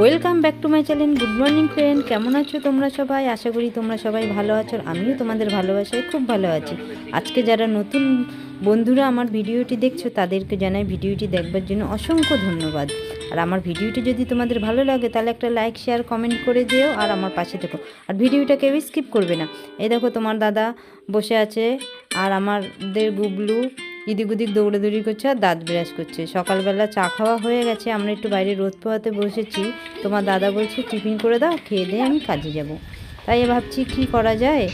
Welcome back to my channel good morning friend কেমন আছো তোমরা সবাই? আশা করি তোমরা সবাই ভালো আছো। আমিও তোমাদের ভালোবাসায় খুব ভালো আছি। আজকে যারা নতুন বন্ধুরা আমার ভিডিওটি দেখছ, তাদেরকে জানাই ভিডিওটি দেখবার জন্য অসংখ্য ধন্যবাদ। আর আমার ভিডিওটি যদি তোমাদের ভালো লাগে, তাহলে একটা লাইক শেয়ার কমেন্ট করে যেও আর আমার পাশে থেকো। আর ভিডিওটা কেউ স্কিপ করবে না। এই দেখো তোমার দাদা বসে আছে, আর আমাদের গুবলু ইদিক উদিক দৌড়াদৌড়ি করছে আর দাঁত ব্রাশ করছে। সকালবেলা চা খাওয়া হয়ে গেছে, আমরা একটু বাইরে রোদ পোহাতে বসেছি। তোমার দাদা বলছে, টিফিন করে দাও, খেয়ে দিয়ে আমি কাজে যাব। তাই ভাবছি, কি করা যায়?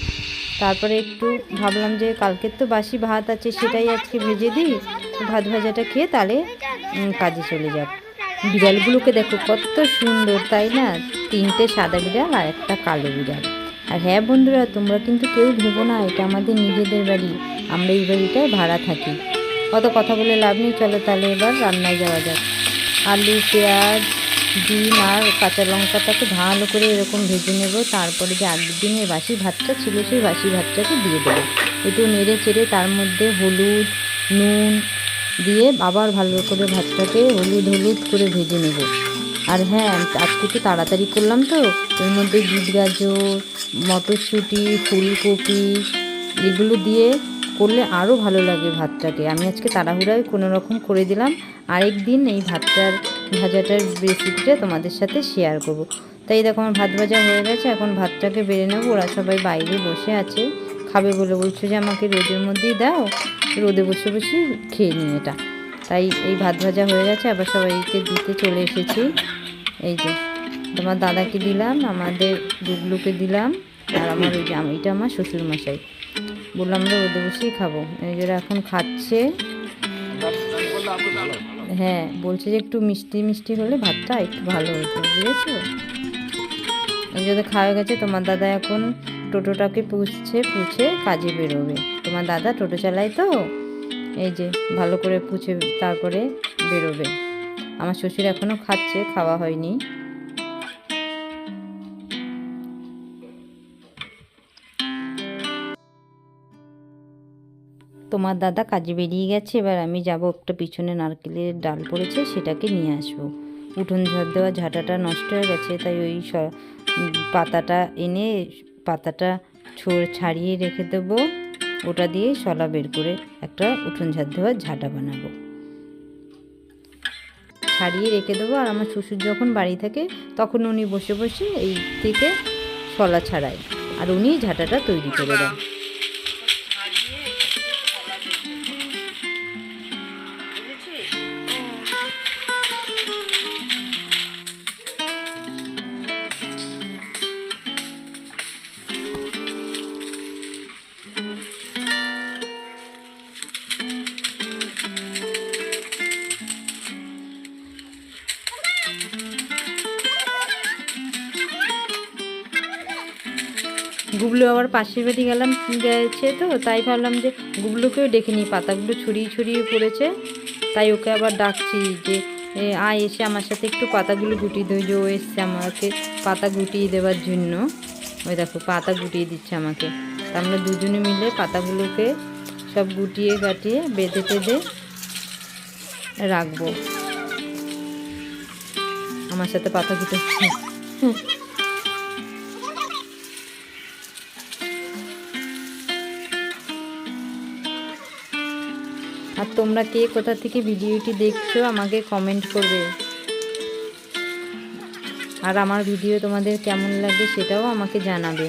তারপরে একটু ভাবলাম যে, কালকের তো বাসি ভাত আছে, সেটাই আজকে ভেজে দিই। ভাত ভাজাটা খেয়ে তাহলে কাজে চলে যাব। বিড়ালগুলোকে দেখো, কত সুন্দর, তাই না? তিনটে সাদা বিড়াল আর একটা কালো বিড়াল। আর হ্যাঁ বন্ধুরা, তোমরা কিন্তু কেউ ভেবো না, এটা আমাদের নিজেদের বাড়ি। আমরা এই বাড়িটায় ভাড়া থাকি। কত কথা বলে লাভ নেই, চলো তাহলে এবার রান্নায় যাওয়া যাক। আলু, পেঁয়াজ, ডিম আর কাঁচা লঙ্কাটাকে ভালো করে এরকম ভেজে নেব। তারপরে যে আগের দিনের বাসি ভাতটা ছিল, সেই বাসি ভাতটাকে দিয়ে দেবো। একটু নেড়ে চেড়ে তার মধ্যে হলুদ, নুন দিয়ে আবার ভালো করে ভাতটাকে হলুদ হলুদ করে ভেজে নেব। আর হ্যাঁ আজকে একটু তাড়াতাড়ি করলাম তো। এর মধ্যে বিট গাজর, মটরশুঁটি, ফুলকপি, এগুলো দিয়ে করলে আরও ভালো লাগে ভাতটাকে। আমি আজকে তাড়াহুড়ায় কোনো রকম করে দিলাম। আরেক দিন এই ভাতটার, ভাজাটার রেসিপিটা তোমাদের সাথে শেয়ার করব। তাই দেখো আমার ভাত ভাজা হয়ে গেছে, এখন ভাতটাকে বেড়ে নেব। ওরা সবাই বাইরে বসে আছে, খাবে বলে বলছো যে আমাকে রোদের মধ্যেই দাও, রোদে বসে বসে খেয়ে নিই এটা। তাই এই ভাত ভাজা হয়ে গেছে, আবার সবাইকে দিতে চলে এসেছি। এই যে, তোমার দাদাকে দিলাম, আমাদের ডুগলুকে দিলাম, আর আমার ওই যে এটা আমার শ্বশুর মশাই বললাম, আমরা ওদের বসেই খাব। এই যে এখন খাচ্ছে। হ্যাঁ বলছে যে একটু মিষ্টি মিষ্টি হলে ভাতটা একটু ভালো হতো, বুঝেছ? এই যদি খাওয়া গেছে, তোমার দাদা এখন টোটোটাকে পুষছে পুছে কাজে বেরোবে। তোমার দাদা টোটো চালায় তো, এই যে ভালো করে পুছে তারপরে বেরোবে। আমার শ্বশুর এখনও খাচ্ছে, খাওয়া হয়নি। তোমার দাদা কাজে বেরিয়ে গেছে, এবার আমি যাব একটা পিছনে নারকেলের ডাল পড়েছে, সেটাকে নিয়ে আসব। উঠোন ঝড় দেওয়া, ঝাঁটাটা নষ্ট হয়ে গেছে, তাই ওই পাতাটা এনে পাতাটা ছোড় ছাড়িয়ে রেখে দেবো। ওটা দিয়ে শলা বের করে একটা উঠোন ঝাড় দেওয়ার ঝাঁটা বানাবো। ছাড়িয়ে রেখে দেবো। আর আমার শ্বশুর যখন বাড়ি থাকে, তখন উনি বসে বসে এই থেকে শলা ছাড়ায়। আর উনি ঝাঁটাটা তৈরি করে দেন। গুবলু আবার পাশের বাড়ি গেলাম, গেছে তো, তাই ভাবলাম যে গুবলুকেও ডেকে নিই, পাতাগুলো ছড়িয়ে ছড়িয়ে পড়েছে, তাই ওকে আবার ডাকছি যে আয় এসে আমার সাথে একটু পাতাগুলো গুটিয়ে দেয় যে ও এসছে আমাকে পাতা গুটিয়ে দেওয়ার জন্য, ওই দেখো পাতা গুটিয়ে দিচ্ছে আমাকে, তা আমরা দুজনে মিলে পাতাগুলোকে সব গুটিয়ে গাটিয়ে বেঁধে টেঁধে রাখব। আমার সাথে পাতা গুটাচ্ছে। আর তোমরা কে কোথা থেকে ভিডিওটি দেখছ আমাকে কমেন্ট করবে। আর আমার ভিডিও তোমাদের কেমন লাগে সেটাও আমাকে জানাবে।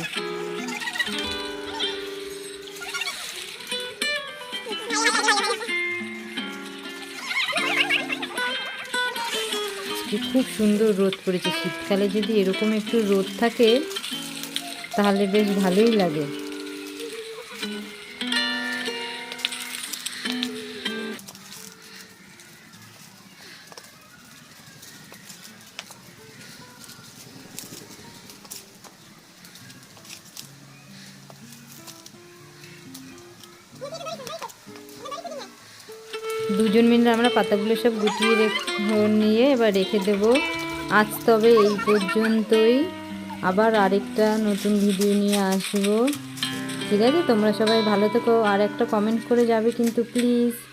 খুব সুন্দর রোদ পড়েছে। শীতকালে যদি এরকম একটু রোদ থাকে, তাহলে বেশ ভালোই লাগে। দুজন মিলে আমরা পাতাগুলো সব গুটিয়ে রেখ- নিয়ে এবার রেখে দেব। আজ তবে এই পর্যন্তই। আবার আরেকটা নতুন ভিডিও নিয়ে আসব। ঠিক আছে? তোমরা সবাই ভালো থেকো। আর একটা কমেন্ট করে যাবে কিন্তু প্লিজ